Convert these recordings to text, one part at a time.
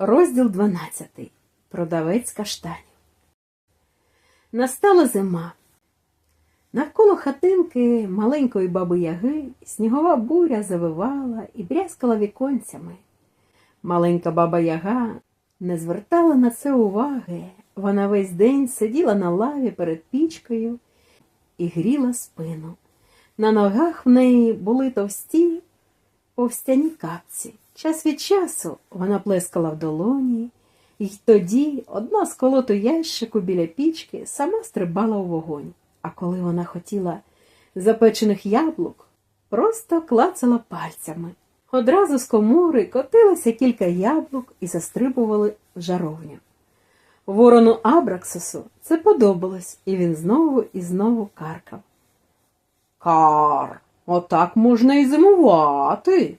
Розділ 12. Продавець каштанів. Настала зима. Навколо хатинки маленької баби Яги снігова буря завивала і брязкала віконцями. Маленька баба Яга не звертала на це уваги. Вона весь день сиділа на лаві перед пічкою і гріла спину. На ногах в неї були товсті повстяні капці. Час від часу вона плескала в долоні, і тоді одна з колоту ящику біля пічки сама стрибала у вогонь. А коли вона хотіла запечених яблук, просто клацала пальцями. Одразу з комори котилося кілька яблук і застрибували в жаровню. Ворону Абраксусу це подобалось, і він знову і знову каркав. Кар, отак можна і зимувати.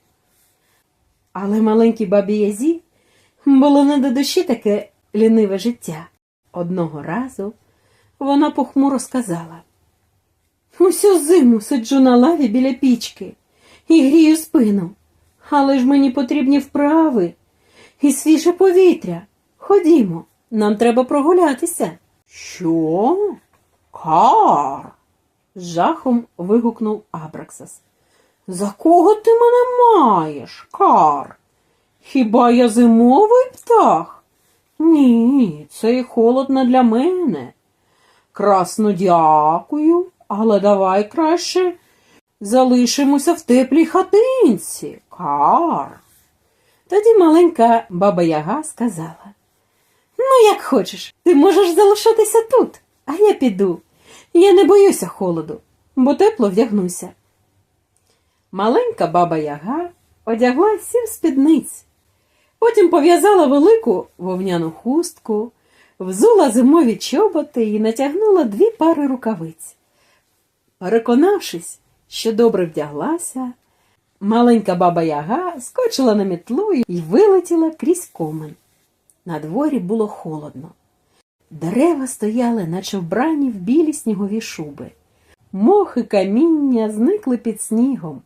Але маленькій бабі Язі було не до душі таке ліниве життя. Одного разу вона похмуро сказала Усю зиму сиджу на лаві біля пічки і грію спину, але ж мені потрібні вправи і свіже повітря. Ходімо, нам треба прогулятися. Що? Кар? жахом вигукнув Абраксас. За кого ти мене маєш, Кар? Хіба я зимовий птах? Ні, цей холод не для мене. Красно дякую, але давай краще залишимося в теплій хатинці, Кар. Тоді маленька баба Яга сказала Ну, як хочеш, ти можеш залишатися тут, а я піду. Я не боюся холоду, бо тепло вдягнуся. Маленька баба Яга одягла сім спідниць, потім пов'язала велику вовняну хустку, взула зимові чоботи і натягнула дві пари рукавиць. Переконавшись, що добре вдяглася, маленька баба Яга скочила на мітлу і вилетіла крізь комен. На дворі було холодно. Дерева стояли, наче вбрані в білі снігові шуби. Мохи каміння зникли під снігом.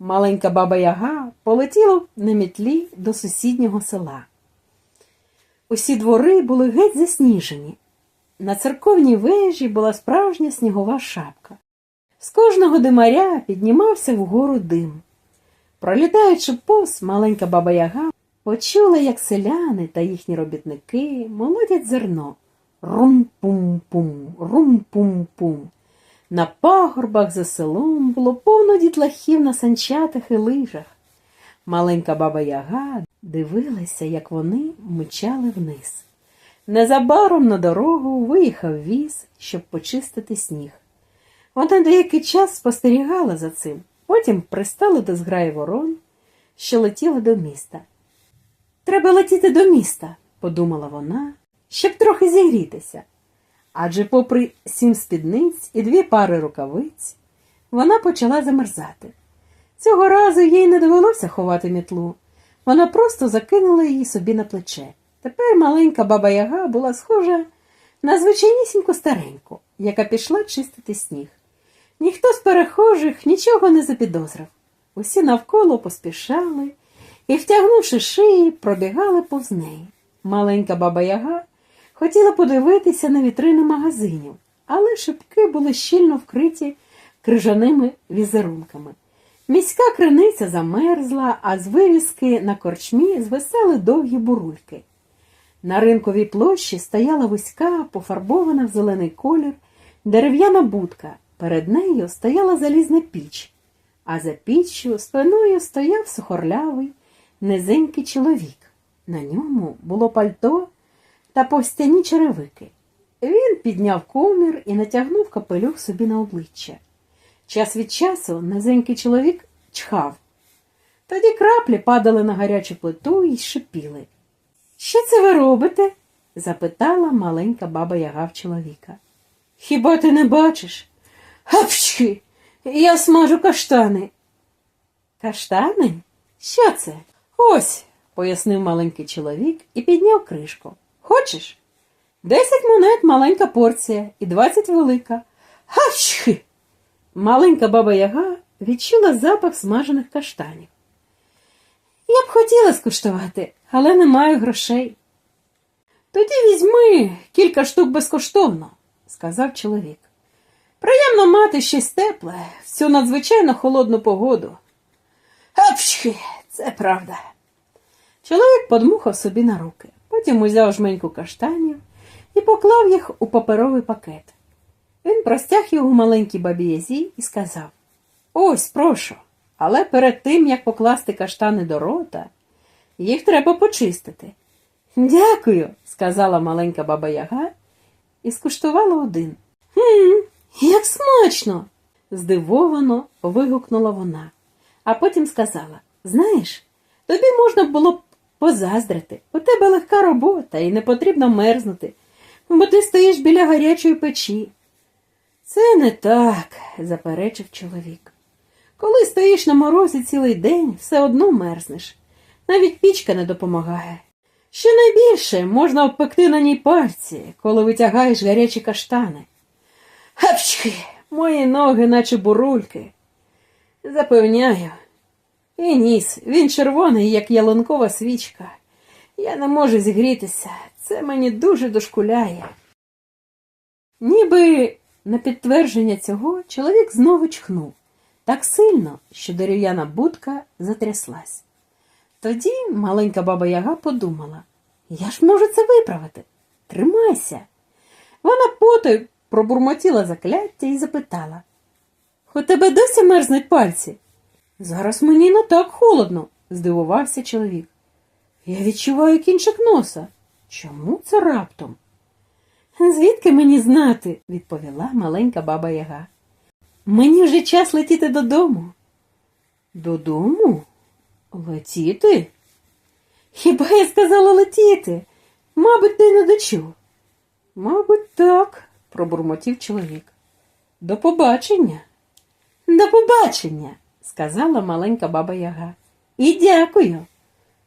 Маленька баба Яга полетіла на мітлі до сусіднього села. Усі двори були геть засніжені. На церковній вежі була справжня снігова шапка. З кожного димаря піднімався вгору дим. Пролітаючи повз, маленька баба Яга почула, як селяни та їхні робітники молодять зерно. Рум-пум-пум, рум-пум-пум. На пагорбах за селом було повно дітлахів на санчатах і лижах. Маленька баба Яга дивилася, як вони мчали вниз. Незабаром на дорогу виїхав віз, щоб почистити сніг. Вона деякий час спостерігала за цим, потім пристала до зграї ворон, що летіла до міста. Треба летіти до міста, подумала вона, щоб трохи зігрітися. Адже, попри сім спідниць і дві пари рукавиць, вона почала замерзати. Цього разу їй не довелося ховати мітлу. Вона просто закинула її собі на плече. Тепер маленька баба Яга була схожа на звичайнісіньку стареньку, яка пішла чистити сніг. Ніхто з перехожих нічого не запідозрив. Усі навколо поспішали і, втягнувши шиї, пробігали повз неї. Маленька баба Яга хотіла подивитися на вітрини магазинів, але шибки були щільно вкриті крижаними візерунками. Міська криниця замерзла, а з вивіски на корчмі звисали довгі бурульки. На ринковій площі стояла вузька, пофарбована в зелений колір, дерев'яна будка. Перед нею стояла залізна піч, а за піччю спиною стояв сухорлявий, низенький чоловік. На ньому було пальто та повстяні черевики. Він підняв комір і натягнув капелюх собі на обличчя. Час від часу низенький чоловік чхав. Тоді краплі падали на гарячу плиту і шипіли. Що це ви робите? запитала маленька баба Яга в чоловіка. Хіба ти не бачиш? Гапчхи! Я смажу каштани. Каштани? Що це? Ось, пояснив маленький чоловік і підняв кришку. Хочеш? Десять монет маленька порція і двадцять велика. Гапчхи! Маленька баба Яга відчула запах смажених каштанів. Я б хотіла скуштувати, але не маю грошей. Тоді візьми кілька штук безкоштовно, сказав чоловік. Приємно мати щось тепле в цю надзвичайно холодну погоду. Апчхи, це правда. Чоловік подмухав собі на руки, потім узяв жменьку каштанів і поклав їх у паперовий пакет. Він простяг його маленькій бабі Язі і сказав Ось, прошу, але перед тим, як покласти каштани до рота, їх треба почистити. Дякую, сказала маленька баба Яга і скуштувала один. Хм, як смачно. здивовано вигукнула вона, а потім сказала Знаєш, тобі можна було б позаздрити. У тебе легка робота і не потрібно мерзнути, бо ти стоїш біля гарячої печі. Це не так, заперечив чоловік. Коли стоїш на морозі цілий день, все одно мерзнеш. Навіть пічка не допомагає. Що найбільше можна обпекти на ній пальці, коли витягаєш гарячі каштани. Гапчхи, мої ноги, наче бурульки. Запевняю. І ніс, він червоний, як ялинкова свічка. Я не можу зігрітися, це мені дуже дошкуляє. Ніби на підтвердження цього чоловік знову чхнув так сильно, що дерев'яна будка затряслась. Тоді маленька баба Яга подумала я ж можу це виправити. Тримайся. Вона потою пробурмотіла закляття і запитала У тебе досі мерзнуть пальці? Зараз мені не так холодно, здивувався чоловік. Я відчуваю кінчик носа. Чому це раптом? Звідки мені знати? відповіла маленька баба Яга. Мені вже час летіти додому. Додому? Летіти? Хіба я сказала летіти? Мабуть, ти не дочув. Мабуть, так, пробурмотів чоловік. До побачення. До побачення, сказала маленька баба Яга. І дякую.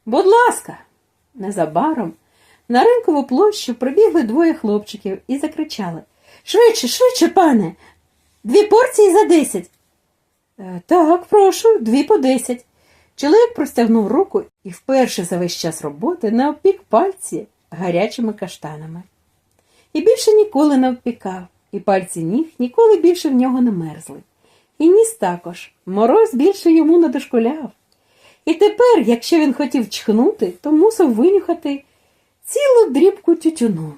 Будь ласка, незабаром на ринкову площу прибігли двоє хлопчиків і закричали Швидше, швидше, пане, дві порції за десять. «Е, Так, прошу, дві по десять. Чоловік простягнув руку і вперше за весь час роботи не обпік пальці гарячими каштанами. І більше ніколи не обпікав, і пальці ніг ніколи більше в нього не мерзли. І ніс також, мороз більше йому не дошкуляв. І тепер, якщо він хотів чхнути, то мусив винюхати цілу дрібку тютюну.